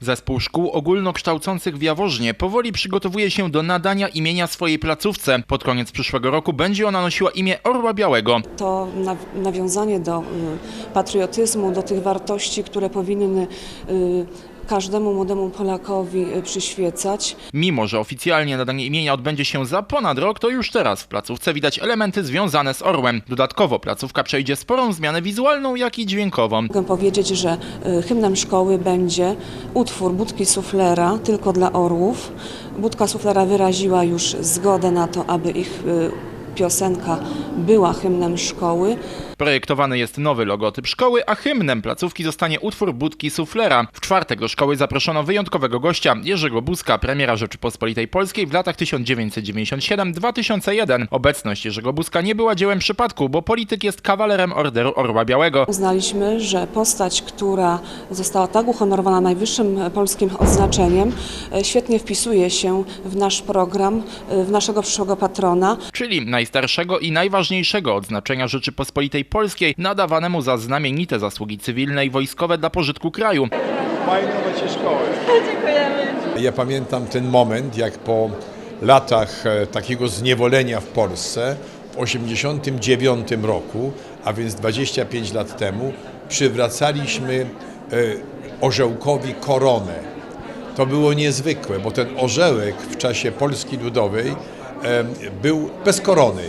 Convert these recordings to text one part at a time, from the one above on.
Zespół szkół ogólnokształcących w Jaworznie powoli przygotowuje się do nadania imienia swojej placówce. Pod koniec przyszłego roku będzie ona nosiła imię Orła Białego. To na- nawiązanie do y, patriotyzmu, do tych wartości, które powinny y, każdemu młodemu Polakowi y, przyświecać. Mimo, że oficjalnie nadanie imienia odbędzie się za ponad rok, to już teraz w placówce widać elementy związane z orłem. Dodatkowo placówka przejdzie sporą zmianę wizualną, jak i dźwiękową. Mogę powiedzieć, że y, hymnem szkoły będzie utwór Budki Suflera tylko dla orłów. Budka Suflera wyraziła już zgodę na to, aby ich y, piosenka była hymnem szkoły. Projektowany jest nowy logotyp szkoły, a hymnem placówki zostanie utwór Budki Suflera. W czwartek do szkoły zaproszono wyjątkowego gościa, Jerzego Buzka, premiera Rzeczypospolitej Polskiej w latach 1997-2001. Obecność Jerzego Buzka nie była dziełem przypadku, bo polityk jest kawalerem Orderu Orła Białego. Uznaliśmy, że postać, która została tak uhonorowana najwyższym polskim odznaczeniem, e, świetnie wpisuje się w nasz program, e, w naszego przyszłego patrona. czyli najstarszego i najważniejszego odznaczenia Rzeczypospolitej Polskiej, nadawanemu za znamienite zasługi cywilne i wojskowe dla pożytku kraju. Macie szkołę. Ja pamiętam ten moment, jak po latach e, takiego zniewolenia w Polsce w 1989 roku, a więc 25 lat temu, przywracaliśmy e, orzełkowi koronę. To było niezwykłe, bo ten orzełek w czasie Polski Ludowej był bez korony.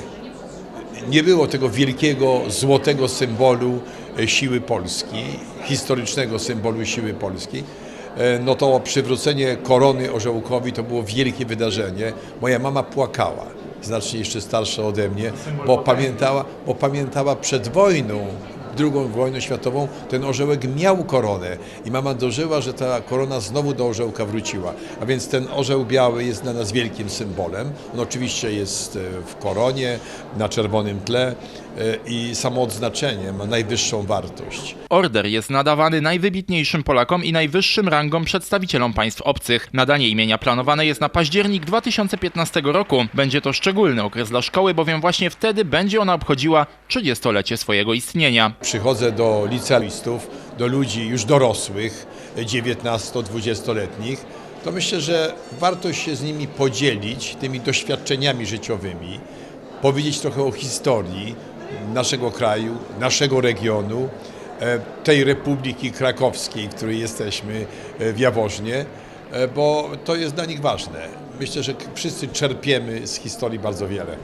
Nie było tego wielkiego złotego symbolu e, siły Polski, historycznego symbolu siły Polski, e, no to przywrócenie korony orzełkowi to było wielkie wydarzenie. Moja mama płakała, znacznie jeszcze starsza ode mnie, bo pamiętała, bo pamiętała przed wojną, drugą wojną światową, ten orzełek miał koronę i mama dożyła, że ta korona znowu do orzełka wróciła. A więc ten orzeł biały jest dla nas wielkim symbolem. On oczywiście jest e, w koronie, na czerwonym tle e, i samo odznaczenie ma najwyższą wartość. Order jest nadawany najwybitniejszym Polakom i najwyższym rangom przedstawicielom państw obcych. Nadanie imienia planowane jest na październik 2015 roku. Będzie to szczególny okres dla szkoły, bowiem właśnie wtedy będzie ona obchodziła 30-lecie swojego istnienia. Przychodzę do licealistów, do ludzi już dorosłych, 19-20-letnich, to myślę, że warto się z nimi podzielić tymi doświadczeniami życiowymi, powiedzieć trochę o historii naszego kraju, naszego regionu, e, tej Republiki Krakowskiej, w której jesteśmy e, w Jaworznie, e, bo to jest dla nich ważne. Myślę, że wszyscy czerpiemy z historii bardzo wiele.